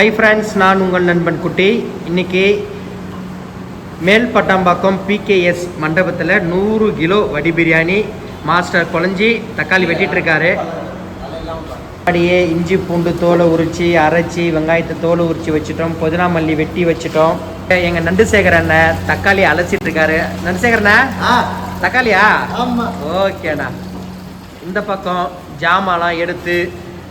Hi friends நான் உங்கள் நண்பன் குட்டி. இன்னைக்கு மேல் பட்டாம்பாக்கம் பிகேஎஸ் மண்டபத்தில் நூறு கிலோ வடி பிரியாணி மாஸ்டர் குழஞ்சி தக்காளி வெட்டிட்டு இருக்காரு அப்படியே இஞ்சி பூண்டு தோலை உரிச்சு அரைச்சி வெங்காயத்தை தோலை உரிச்சு வச்சுட்டோம். புதினா மல்லி வெட்டி வச்சுட்டோம். எங்கள் நண்டுசேகர் அண்ணன் தக்காளி அலசிட்டு இருக்காரு நண்டுசேகர் அண்ணா ஆ. தக்காளியா? ஓகேண்ணா இந்த பக்கம் ஜாமான்லாம் எடுத்து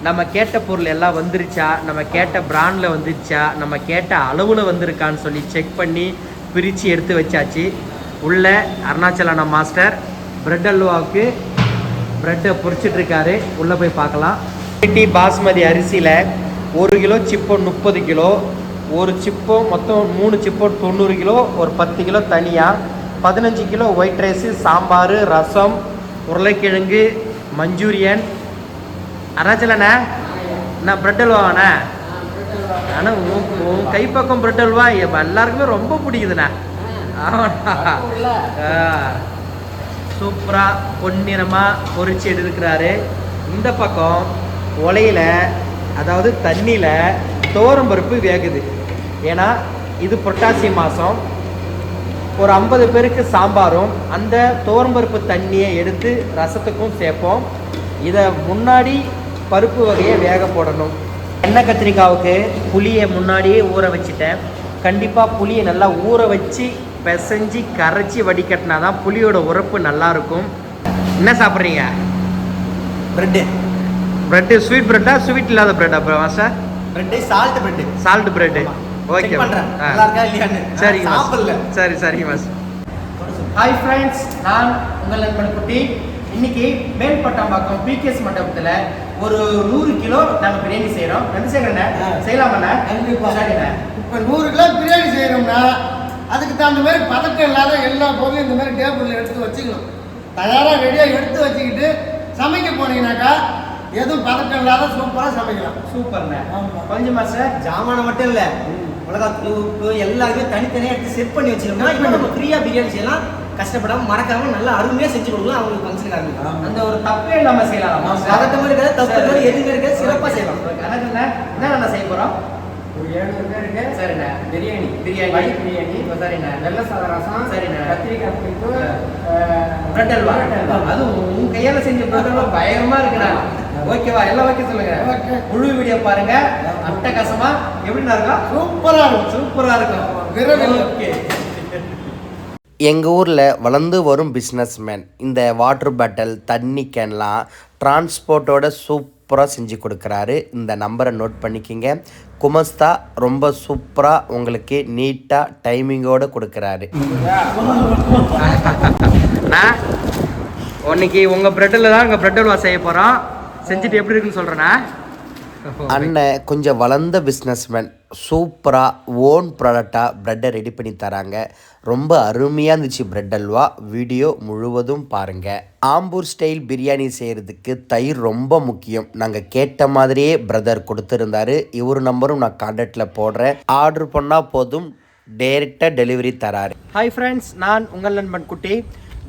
நம்ம கேட்ட பொருள் எல்லாம் வந்துருச்சா? நம்ம கேட்ட பிராண்டில் வந்துருச்சா? நம்ம கேட்ட அளவில் வந்திருக்கான்னு சொல்லி செக் பண்ணி பிரித்து எடுத்து வச்சாச்சு. உள்ள அருணாச்சலான மாஸ்டர் பிரெட் அல்வாவுக்கு ப்ரெட்டை பொறிச்சிட்ருக்காரு உள்ளே போய் பார்க்கலாம். டி பாஸ்மதி அரிசியில் ஒரு கிலோ சிப்போ முப்பது கிலோ ஒரு சிப்போ மொத்தம் மூணு சிப்போ தொண்ணூறு கிலோ ஒரு பத்து கிலோ தனியாக பதினஞ்சு kilo white rice sambar rasam உருளைக்கிழங்கு மஞ்சூரியன் அருணாச்சலண்ணே நான் பிரெட் அல்வாண்ணே ஆனால் உன் உன் கைப்பக்கம் பிரெட் அல்வா? எ- எல்லாருக்குமே ரொம்ப பிடிக்குதுண்ணே. ஆமாண்ணா. சூப்பராக பொன்னிறமாக பொறிச்சு எடுக்கிறாரு இந்த பக்கம் ஒலையில் அதாவது தண்ணியில் பருப்பு வேகுது. ஏன்னா இது புரட்டாசி மாதம் ஒரு ஐம்பது பேருக்கு சாம்பாரும் அந்த தோரம்பருப்பு தண்ணியை எடுத்து ரசத்துக்கும் சேர்ப்போம். இதை முன்னாடி பருப்பு வகையை வேக போடணும். எண்ணெய் கத்திரிக்காவுக்கு புளியை முன்னாடியே ஊற வச்சுட்டேன். கண்டிப்பாக புளியை நல்லா ஊற வச்சு பிசைஞ்சு கரைச்சி வடிகட்டினா தான் புளியோட உரப்பு நல்லா இருக்கும். என்ன சாப்பிட்றீங்க? பிரெட்டு ப்ரெட்டு ஸ்வீட் ப்ரெட்டா ஸ்வீட் இல்லாத ப்ரெட்டா sir bread salt bread salt bread okay. சாப்பிடல. சரி சரிங்க மாஸ் ஹாய் ஃப்ரெண்ட்ஸ் நான் உங்கள் நண்பன் குட்டி. இன்னைக்கு மேல்பட்டாம்பாக்கம் பிகேஎஸ் மண்டபத்தில் ஒரு நூறு கிலோ நாங்கள் பிரியாணி செய்கிறோம் ஆ. செய்யலாமண்ணே கண்டிப்பா. சரிண்ணே இப்போ நூறு கிலோ பிரியாணி செய்யணும்னா அதுக்கு தகுந்த மாதிரி பதக்கம் இல்லாத எல்லா பொருளும் இந்த மாதிரி டேபிளில் எடுத்து வச்சுக்கணும். தயாராக ரெடியாக எடுத்து வச்சுக்கிட்டு சமைக்க போனீங்கன்னாக்கா எதுவும் பதக்கம் இல்லாத சூப்பராக சமைக்கலாம். சூப்பர்ண்ணே. கொஞ்சம் மாஸ்டர் ஜாமான மட்டும் இல்ல மிளகாத்தூள் உப்பு எல்லாருமே தனித்தனியா எடுத்து செட் பண்ணி வச்சிருக்கோம். இப்போ நம்ம ஃப்ரீயா பிரியாணி செய்யலாம். கஷ்டப்படாம மறக்காம நல்லா அருமையா செஞ்சு கொடுக்கலாம் அவங்களுக்கு ஃபங்க்ஷனுக்காக அந்த ஒரு தப்பே இல்லாமல் செய்யலாம். பதட்டமா இருக்காது தப்பு இருக்காது எதுவுமே இருக்காது சிறப்பா செய்யலாம். அண்ணா என்ன செய்ய போகிறோம் ஒரு ஏழு பேருக்கு சரிண்ணே பிரியாணி. பிரியாணி. வழி பிரியாணி. சரிண்ணே வெள்ளை சாத ரசம் சரிண்ணே. கத்திரிக்காய் புளிப்பு பிரெட் அல்வா. அது உன் கையால செஞ்ச பிரெட் அல்வா. இருக்குண்ணா ஓகேவா? எல்லாம் ஓகே சொல்லுங்க. முழு வீடியோ பாருங்க. அட்டகாசமா. எப்படிண்ணா இருக்கும்? சூப்பராக இருக்கும். சூப்பரா இருக்கும். விரைவில். ஓகே. எங்கள் ஊரில் வளர்ந்து வரும் பிஸ்னஸ்மேன் இந்த வாட்டர் பாட்டில் தண்ணி கேன்லாம் டிரான்ஸ்போர்ட்டோட சூப்பராக செஞ்சு கொடுக்குறாரு. இந்த நம்பரை நோட் பண்ணிக்கிங்க. குமஸ்தா ரொம்ப சூப்பராக உங்களுக்கு நீட்டாக டைமிங்கோடு கொடுக்குறாரு. இன்னைக்கு உங்கள் ப்ரெட்டில் தான் உங்கள் பிரெட் அல்வா செய்ய போகிறோம் செஞ்சுட்டு எப்படி இருக்குன்னு சொல்கிறேன்னா அண்ணன் கொஞ்சம் வளர்ந்த பிஸ்னஸ்மேன் சூப்பராக ஓன் ப்ராடக்டாக ப்ரெட்டை ரெடி பண்ணி தராங்க. ரொம்ப அருமையாக இருந்துச்சு பிரெட் அல்வா. வீடியோ முழுவதும் பாருங்கள் ஆம்பூர் ஸ்டைல் பிரியாணி செய்கிறதுக்கு தயிர் ரொம்ப முக்கியம். நாங்கள் கேட்ட மாதிரியே பிரதர் கொடுத்துருந்தாரு. இவர் நம்பரும் நான் கான்டாக்டில் போடுறேன். ஆர்டர் பண்ணால் போதும். டேரெக்டாக டெலிவரி தராரு. ஹாய் ஃப்ரெண்ட்ஸ் நான் உங்கள் நண்பன் குட்டி.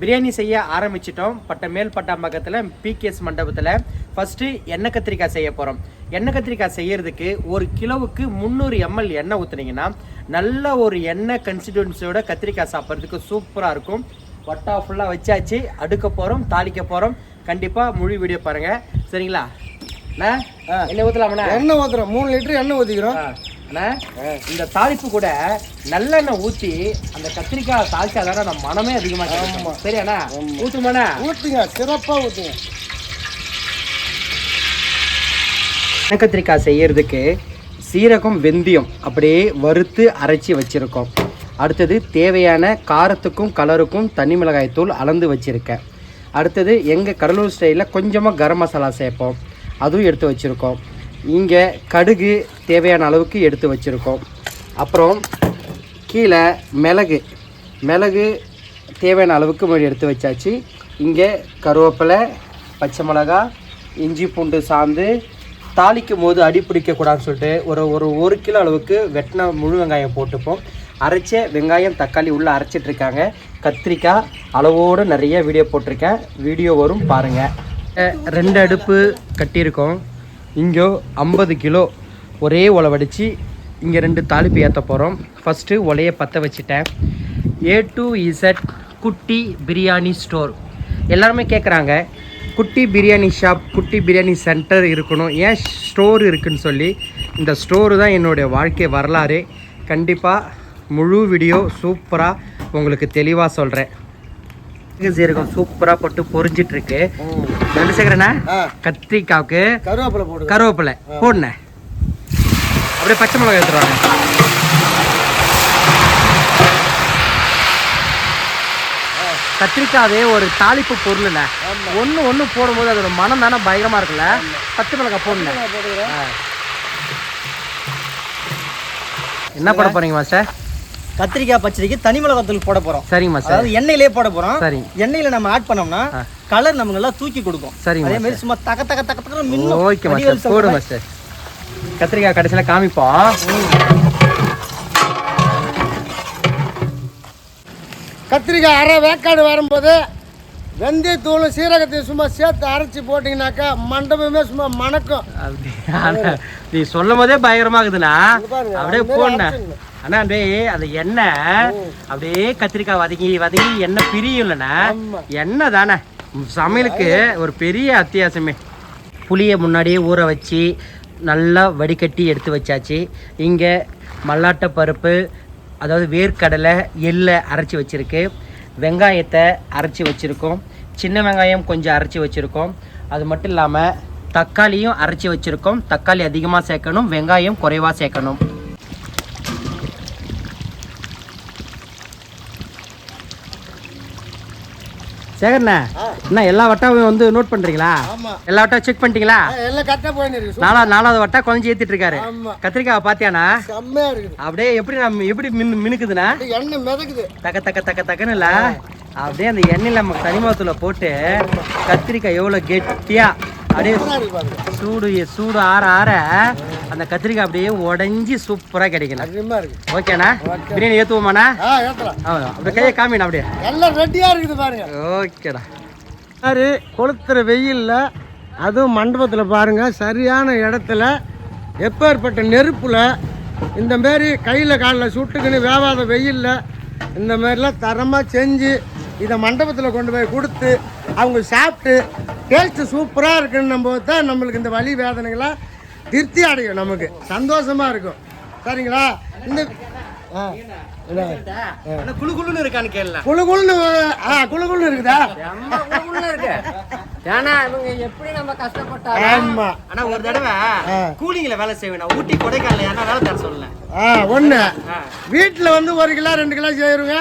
பிரியாணி செய்ய ஆரம்பிச்சிட்டோம். பட்ட மேல் பட்டாம்பக்கத்தில் பிகேஎஸ் மண்டபத்தில். ஃபஸ்ட்டு எண்ணெய் கத்திரிக்காய் செய்ய போகிறோம் எண்ணெய் கத்திரிக்காய் செய்யறதுக்கு ஒரு கிலோவுக்கு முந்நூறு எம்எல் எண்ணெய் ஊற்றுனீங்கன்னா நல்ல ஒரு எண்ணெய் கன்சிஸ்டன்சியோட கத்திரிக்காய் சாப்பிட்றதுக்கு சூப்பராக இருக்கும். வட்டா ஃபுல்லாக வச்சாச்சு. அடுக்க போகிறோம் தாளிக்க போகிறோம் கண்டிப்பாக முழு வீடியோ பாருங்கள் சரிங்களா? அண்ணா எண்ணெய் ஊற்றலாமண்ணா எண்ணெய் ஊற்றுறோம் மூணு லிட்டர் எண்ணெய் ஊற்றிக்கிறோம் அண்ணா, இந்த தாளிப்பு கூட நல்லெண்ணெய் ஊத்தி அந்த கத்திரிக்காய் தாளிச்சாதானே நம்ம மனமே அதிகமா கிடைக்கும். சரியாண்ணா? ஊத்துமாண்ணா? ஊற்றுங்க சிறப்பாக ஊற்றுங்க எண்ணெய் கத்திரிக்காய் செய்கிறதுக்கு சீரகம் வெந்தயம் அப்படியே வறுத்து அரைச்சி வச்சுருக்கோம். அடுத்தது தேவையான காரத்துக்கும் கலருக்கும் தனி மிளகாய் தூள் அளந்து வச்சுருக்கேன். அடுத்தது எங்கள் கடலூர் ஸ்டைலில் கொஞ்சமாக கரம் மசாலா சேர்ப்போம். அதுவும் எடுத்து வச்சுருக்கோம். இங்கே கடுகு தேவையான அளவுக்கு எடுத்து வச்சுருக்கோம். அப்புறம் கீழே மிளகு. மிளகு தேவையான அளவுக்கு முன்னாடி எடுத்து வச்சாச்சு. இங்கே கருவேப்பிலை பச்சை மிளகா இஞ்சி பூண்டு சாந்து தாளிக்கும் போது அடி பிடிக்கக்கூடாதுன்னு சொல்லிட்டு ஒரு ஒரு ஒரு கிலோ அளவுக்கு வெட்டின முழு வெங்காயம் போட்டுப்போம். அரைச்ச வெங்காயம் தக்காளி உள்ளே அரைச்சிட்ருக்காங்க கத்திரிக்காய் அளவோடு நிறைய வீடியோ போட்டிருக்கேன். வீடியோ வரும் பாருங்கள் ரெண்டு அடுப்பு கட்டியிருக்கோம். இங்கே ஐம்பது கிலோ ஒரே உழவடிச்சு இங்கே ரெண்டு தாளிப்பு ஏற்ற போகிறோம் ஃபஸ்ட்டு ஒலையை பற்ற வச்சுட்டேன். ஏ டு இசட் குட்டி பிரியாணி ஸ்டோர் எல்லாருமே கேட்குறாங்க குட்டி பிரியாணி ஷாப் குட்டி பிரியாணி சென்டர் இருக்கணும். ஏன் ஸ்டோர் இருக்குன்னு சொல்லி இந்த ஸ்டோரு தான் என்னுடைய வாழ்க்கை வரலாறு. கண்டிப்பாக முழு வீடியோ சூப்பராக உங்களுக்கு தெளிவாக சொல்கிறேன் சீரகம் சூப்பராக போட்டு பொரிஞ்சிட்டு இருக்கு ரெண்டு சேகரண்ணா. கத்திரிக்காவுக்கு கருவேப்பிலை கருவேப்பிலை போடுனேன் அப்படியே பச்சை மிளகாய் எடுத்துருவாங்க கத்திரிக்காவே ஒரு தாளிப்பு பொருள்ண்ணே ஒன்று ஒன்று போடும்போது அதோட மனம் தானே பயங்கரமா இருக்குல்ல? பச்சை மிளகாய் ஆ. என்ன போட போறீங்க மாஸ்டர்? கத்திரிக்காய் பச்சடிக்கு தனி மிளகாத்தூள் போட போறோம். சரிங்க மாஸ்டர். அதாவது எண்ணெயிலே போட போறோம். சரி. எண்ணெயில நம்ம ஆட் பண்ணோம்னா. கலர் நமக்கு நல்லா தூக்கி கொடுக்கும். சரிங்க அதே மாதிரி சும்மா தக தக தக தக மின்னும். Okay master. போடு. மாஸ்டர். கத்திரிக்காய் கடைசியில் காமிப்போம். கத்திரிக்காய் அரை வேக்காடு வரும்போது வெந்தயத்தூளும் சீரகத்தையும் சும்மா சேர்த்து அரைச்சி போட்டிங்கனாக்கா மண்டபமே சும்மா மணக்கும். நீ சொல்லும் போதே பயங்கரமா இருக்குதுண்ணா பாருங்க, அப்படியே அரைச்சிடணும். அண்ணா அப்படியே அந்த எண்ணெய் அப்படியே கத்திரிக்காய் வதக்கி வதக்கி எண்ணெய் பிரியும்லண்ணா. ஆமா. எண்ணெய் தானே சமையலுக்கு ஒரு பெரிய அத்தியாசமே. புளியை முன்னாடியே ஊற வச்சு நல்லா வடிகட்டி எடுத்து வச்சாச்சு. இங்கே மல்லாட்டை பருப்பு அதாவது வேர்க்கடலை எள்ளை அரைச்சி வச்சுருக்கு. வெங்காயத்தை அரைச்சி வச்சுருக்கோம். சின்ன வெங்காயம் கொஞ்சம் அரைச்சி வச்சுருக்கோம். அது மட்டும் இல்லாமல் தக்காளியும் அரைச்சி வச்சுருக்கோம். தக்காளி அதிகமாக சேர்க்கணும் வெங்காயம் குறைவாக சேர்க்கணும். சேகர்ண்ணா என்ன எல்லா வட்டாவும் வந்து நோட் பண்ணுறீங்களா ஆமா. எல்லா வட்டம் செக் பண்ணிட்டீங்களா? எல்லாம் நாலாவது நாலாவது வட்டா குழஞ்சி ஏற்றிட்டு இருக்காரு. கத்திரிக்காவை இருக்குது. அப்படியே எப்படி நம்ம எப்படி மின் மினுக்குதுண்ணா? இது எண்ணெய் மிதக்குது. தக்க தக்க தக்க தக்கன்னு இல்ல. அப்படியே அந்த எண்ணெயில் நம்ம தனிமரத்துல போட்டு கத்திரிக்காய் எவ்வளோ கெட்டியா அப்படியே சூடு சூடு ஆற ஆற அந்த கத்திரிக்காய் அப்படியே உடஞ்சி சூப்பராக கிடைக்கணும். இருக்கு. ஓகேண்ணா? பிரியாணி ஏற்றுவோமாண்ணா ஆ அப்படியே கையை காமிண்ணா அப்படியே. எல்லாம் ரெடியா இருக்குது பாருங்க. ஓகேடா. யாரு கொளுத்துற வெயில்ல அதுவும் மண்டபத்தில் பாருங்க சரியான இடத்துல எப்பேற்பட்ட நெருப்புல இந்த மாரி கையில் காலில் சுட்டுக்குன்னு வேவாத வெயில்ல இந்த மாதிரிலாம் தரமாக செஞ்சு இதை மண்டபத்தில் கொண்டு போய் கொடுத்து அவங்க சாப்பிட்டு டேஸ்ட்டு சூப்பராக இருக்குன்னு போது தான் நம்மளுக்கு இந்த வலி வேதனைகளாம் திருப்தி அடையும் நமக்கு. சந்தோஷமாக இருக்கும். சரிங்களா? இந்த ஆ. குளுன்னு இருக்கான்னு கேள்ல குளு குளுன்னு ஆ குளு குளுன்னு இருக்குதா? இருக்கு. ஏன்னா இவங்க எப்படி நம்ம கஷ்டப்பட்டா ஆமாம் ஆனா ஒரு தடவை. கூலிங்ல வேலை செய்வேன் ஊட்டி கொடைக்கானல ஏன்னா வேலை தர சொல்லல ஆ வீட்டில் வந்து ஒரு கிலோ ரெண்டு கிலோ செய்கிறவங்க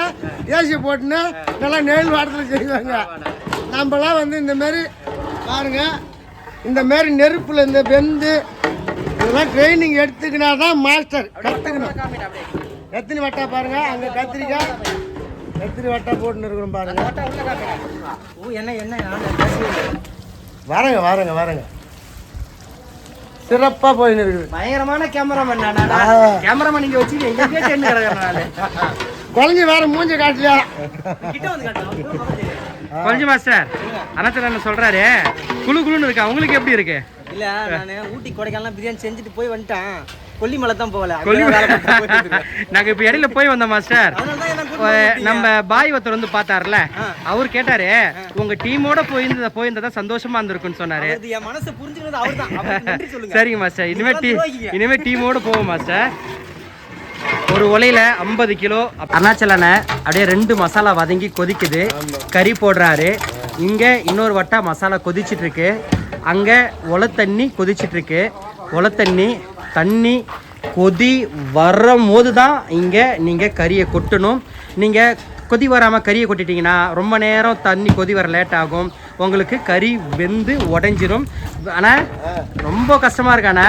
ஏசி போட்டுன்னு நல்லா நெல் வாரத்தில் செய்வாங்க. நம்மளாம் வந்து இந்த மாதிரி பாருங்க இந்த மாதிரி நெருப்பில் இந்த வெந்து இதெல்லாம் ட்ரைனிங் எடுத்துக்கினா தான் மாஸ்டர் கற்றுக்கணும் எத்தனை வட்டா பாருங்க அங்கே கத்திரிக்காய். எத்தனை வட்டா போட்டுன்னு இருக்கிறோம் பாருங்க. ஓ என்ன என்ன. வரங்க வரங்க வரங்க. சிறப்பாக போயின்னு இருக்குது. பயங்கரமான கேமராமேன். கேமராமேன் நீங்க வச்சு எங்க கிடக்குறேன் குழந்தை வேற மூஞ்ச காட்டலையா? கிட்ட வந்து காட்டு கொஞ்சம் மாஸ்டர் என்ன சொல்றாரு. குளு குளுன்னு இருக்கா? உங்களுக்கு எப்படி இருக்கு? இல்ல நானு ஊட்டி கொடைக்கானல் பிரியாணி செஞ்சுட்டு போய் வந்துட்டேன். கொல்லிமலை தான் போகல. கொல்லி அங்கதான் வேலை பார்த்து போயிட்டு இருக்கேன். நாங்க இப்ப இடையில போய் வந்தோம் மாஸ்டர். நம்ம பாய் ஒருத்தர் வந்து பார்த்தாருல அவர் கேட்டாரு உங்க டீமோட போயிருந்தா போயிருந்தா சந்தோஷமா இருந்திருக்குன்னு சொன்னாரு. என் மனசை புரிஞ்சுக்கிறது சரிங்க மாஸ்டர் இனிமே டீ. இனிமே டீமோட போவோம் மாஸ்டர் ஒரு உலையில ஐம்பது கிலோ அருணாச்சலனை அப்படியே ரெண்டு மசாலா வதங்கி கொதிக்குது. கறி போடுறாரு. இங்க இன்னொரு வட்டா மசாலா கொதிச்சிட்டு இருக்கு அங்க ஒலை தண்ணி கொதிச்சிட்டு இருக்கு ஒலை தண்ணி தண்ணி கொதி வரும் போது தான் இங்கே நீங்கள் கறியை கொட்டணும். நீங்கள் கொதி வராமல் கறியை கொட்டிட்டீங்கன்னா ரொம்ப நேரம் தண்ணி கொதி வர லேட் ஆகும். உங்களுக்கு கறி வெந்து உடைஞ்சிரும். ஆனால் ரொம்ப கஷ்டமாக இருக்காண்ணா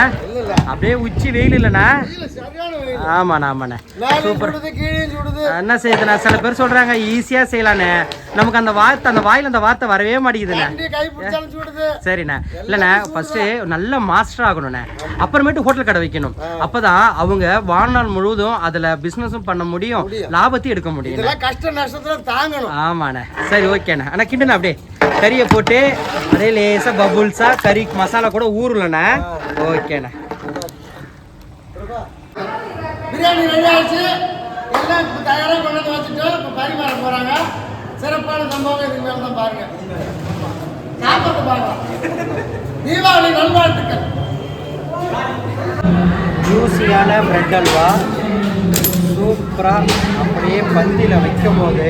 அப்படியே உச்சி வெயில் இல்லைண்ணா. ஆமாண்ணா ஆமாண்ணே. சுடுது என்ன செய்யுதுண்ணா சில பேர் சொல்கிறாங்க ஈஸியாக செய்யலாண்ணே நமக்கு அந்த வார்த்தை அந்த வாயில் அந்த வார்த்தை வரவே மாட்டேங்குதுண்ணே. சரிண்ணே. இல்லைண்ணே ஃபஸ்ட்டு நல்ல மாஸ்டர் ஆகணுண்ணே அப்புறமேட்டு ஹோட்டல் கடை வைக்கணும். அப்பதான் அவங்க வாழ்நாள் முழுவதும் அதில் பிஸ்னஸும் பண்ண முடியும் லாபத்தையும் எடுக்க முடியும். கஷ்ட நஷ்டத்துல தாங்கணும். ஆமாண்ணே. சரி ஓகேண்ணே அண்ணா கிண்டுண்ணா அப்படியே. கறியை போட்டு அப்படியே லேசாக பபுள்ஸாக கறி மசாலா கூட ஊறலண்ணே. ஓகேண்ணே. பிரியாணி ரெடி ஆயிடுச்சு. எல்லாம் இப்போ தயாராக கொண்டு வந்து வச்சுட்டோம் இப்போ பரிமாற போகிறாங்க சிறப்பான சம்பவம் இதுக்கு மேலே தான் பாருங்க. சாப்பிட்டு பார்க்கலாம். தீபாவளி நல்வாழ்த்துக்கள். ஜூஸியான பிரெட் அல்வா. சூப்பராக அப்படியே பந்தியில் வைக்கும் போது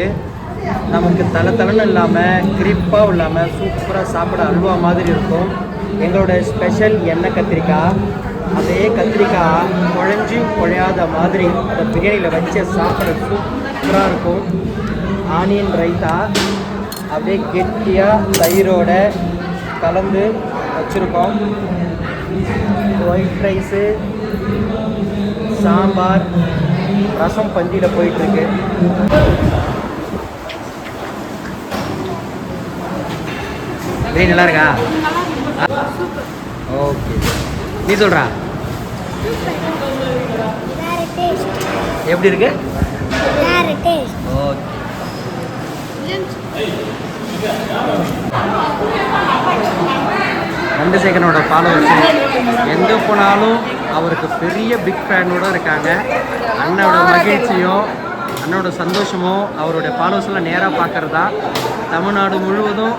நமக்கு தலை தலைன்னு இல்லாமல் கிரிப்பாகவும் இல்லாமல் சூப்பராக சாப்பிட அல்வா மாதிரி இருக்கும். எங்களோட ஸ்பெஷல் எண்ணெய் கத்திரிக்காய். அதே கத்திரிக்காய் குழஞ்சி குழையாத மாதிரி அந்த பிரியாணியில் வச்சு சாப்பிட சூப்பராக இருக்கும். ஆனியன் ரைத்தா அப்படியே கெட்டியாக தயிரோட கலந்து வச்சுருக்கோம். ஒயிட் ரைஸு சாம்பார் ரசம் பந்தியில் போயிட்டுருக்கு பிரியாணி நல்லா இருக்கா ஓகே. நீ சொல்கிறா எப்படி இருக்கு? சந்திரசேகரனோட ஃபாலோவர்ஸ் எங்கே போனாலும் அவருக்கு பெரிய பிக் ஃபேனோட இருக்காங்க. அண்ணனோட மகிழ்ச்சியும் அண்ணனோட சந்தோஷமும் அவருடைய ஃபாலோவர்ஸ்லாம் நேராக பார்க்குறதா தமிழ்நாடு முழுவதும்